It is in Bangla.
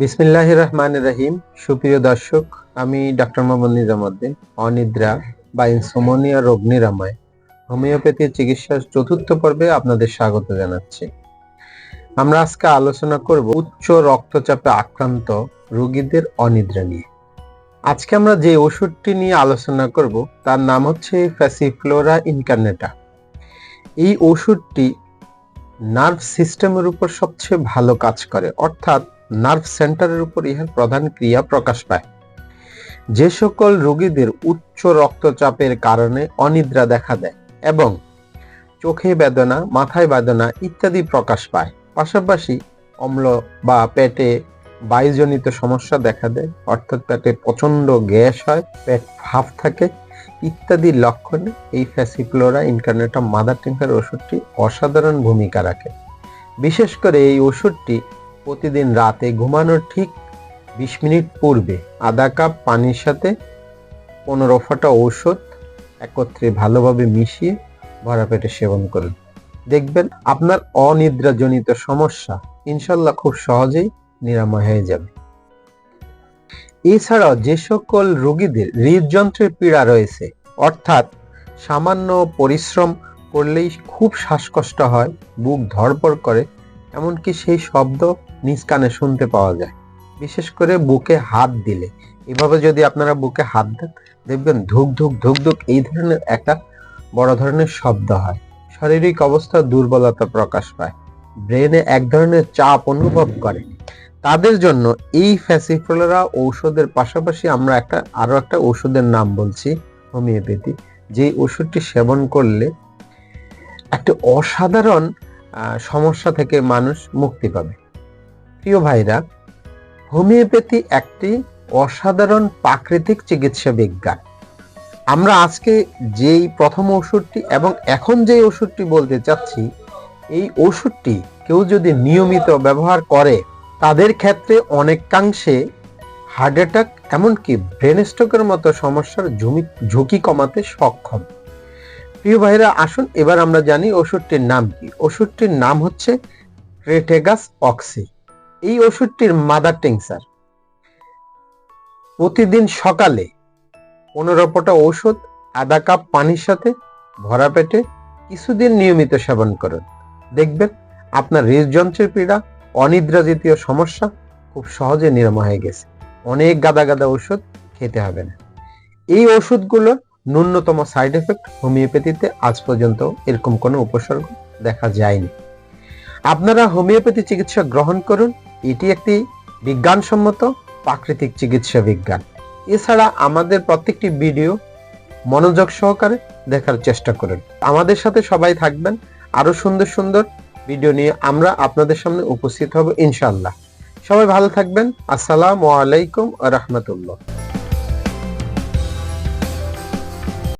বিসমিল্লাহ রহমান রহিম। সুপ্রিয় দর্শক, আমি ডক্টর মোহাম্মদ নিজামুদ্দিন, অনিদ্রা বা ইনসোমোনিয়া রোগ নিরাময়, হোমিওপ্যাথি চিকিৎসার চতুর্থ পর্বে আপনাদের স্বাগত জানাচ্ছি। আমরা আজকে আলোচনা করব উচ্চ রক্তচাপে আক্রান্ত রোগীদের অনিদ্রা নিয়ে। আজকে আমরা যে ওষুধটি নিয়ে আলোচনা করব, তার নাম হচ্ছে ফ্যাসিফ্লোরা ইনকার্নেটা। এই ওষুধটি নার্ভ সিস্টেমের উপর সবচেয়ে ভালো কাজ করে, অর্থাৎ নার্ভ সেন্টারের উপর ইহার প্রধান ক্রিয়া প্রকাশ পায়। যে সকল রোগীদের উচ্চ রক্তচাপের কারণে অনিদ্রা দেখা দেয় এবং চোখে বেদনা, মাথায় বেদনা ইত্যাদি প্রকাশ পায়। পাশাপাশি অম্ল বা পেটে বায়ুজনিত সমস্যা দেখা দেয়, অর্থাৎ পেটে প্রচণ্ড গ্যাস হয়, পেট ভাব থাকে ইত্যাদি লক্ষণে এই ফ্যাসিক্লোরা ইনকার্নেটা মাদার টিঙ্কার ওষুধটি অসাধারণ ভূমিকা রাখে। বিশেষ করে এই ওষুধটি প্রতিদিন রাতে ঘুমানোর ঠিক বিশ মিনিট পূর্বে আধা কাপ পানির সাথে পনেরো ফোঁটা ঔষধ একত্রে ভালোভাবে মিশিয়ে ভরা পেটে সেবন করুন। দেখবেন আপনার অনিদ্রাজনিত সমস্যা ইনশাল্লাহ খুব সহজেই নিরাময় হয়ে যাবে। এছাড়াও যে সকল রোগীদের হৃদযন্ত্রের পীড়া রয়েছে, অর্থাৎ সামান্য পরিশ্রম করলেই খুব শ্বাসকষ্ট হয়, বুক ধড়পড় করে, এমনকি সেই শব্দ নিজ কানে শুনতে পাওয়া যায়। বিশেষ করে বুকে হাত দিলে। এভাবে যদি আপনারা বুকে হাত দেন, দেখবেন ধুক ধুক ধুক ধুক এই ধরনের একটা বড় ধরনের শব্দ হয়। শারীরিক অবস্থা দুর্বলতা প্রকাশ পায়। ব্রেনে এক ধরনের চাপ অনুভব করে। তাদের জন্য এই ফ্যাসিফ্লোরা ঔষধের পাশাপাশি আমরা একটা আরও একটা ওষুধের নাম বলছি, হোমিওপ্যাথি। যে ওষুধটি সেবন করলে একটা অসাধারণ সমস্যা থেকে মানুষ মুক্তি পাবে। প্রিয় ভাইরা, হোমিওপ্যাথি একটি অসাধারণ প্রাকৃতিক চিকিৎসা বিজ্ঞান। আমরা আজকে যেই প্রথম ওষুধটি এবং এখন যে ওষুধটি বলতে চাচ্ছি, এই ওষুধটি কেউ যদি নিয়মিত ব্যবহার করে, তাদের ক্ষেত্রে অনেকাংশে হার্ট অ্যাটাক এমনকি ব্রেন স্ট্রোকের মতো সমস্যার ঝুঁকি কমাতে সক্ষম। প্রিয় ভাইরা, আসুন এবার আমরা জানি ওষুধটির নাম কি। ওষুধটির নাম হচ্ছে ক্রেটেগাস অক্সি। এই ওষুধটির মাদার টেংসার প্রতিদিন সকালে পনেরো ফোঁটা ওষুধ, আধা কাপ পানির সাথে ভরা পেটে কিছুদিন নিয়মিত সেবন করুন। দেখবেন আপনার হৃদযন্ত্রের পীড়া, অনিদ্রা জাতীয় সমস্যা খুব সহজে নিরাময় হয়ে গেছে। অনেক গাদা গাদা ওষুধ খেতে হবে না। এই ওষুধগুলোর ন্যূনতম সাইড এফেক্ট হোমিওপ্যাথিতে আজ পর্যন্ত এরকম কোনো উপসর্গ দেখা যায়নি। আপনারা হোমিওপ্যাথি চিকিৎসা গ্রহণ করুন এটি একটি বিজ্ঞানসম্মত প্রাকৃতিক চিকিৎসা বিজ্ঞান। এছাড়া আমাদের প্রত্যেকটি ভিডিও মনোযোগ সহকারে দেখার চেষ্টা করেন। আমাদের সাথে সবাই থাকবেন। আরও সুন্দর সুন্দর ভিডিও নিয়ে আমরা আপনাদের সামনে উপস্থিত হব ইনশাআল্লাহ। সবাই ভালো থাকবেন। আসসালামু আলাইকুম রহমতুল্লাহ।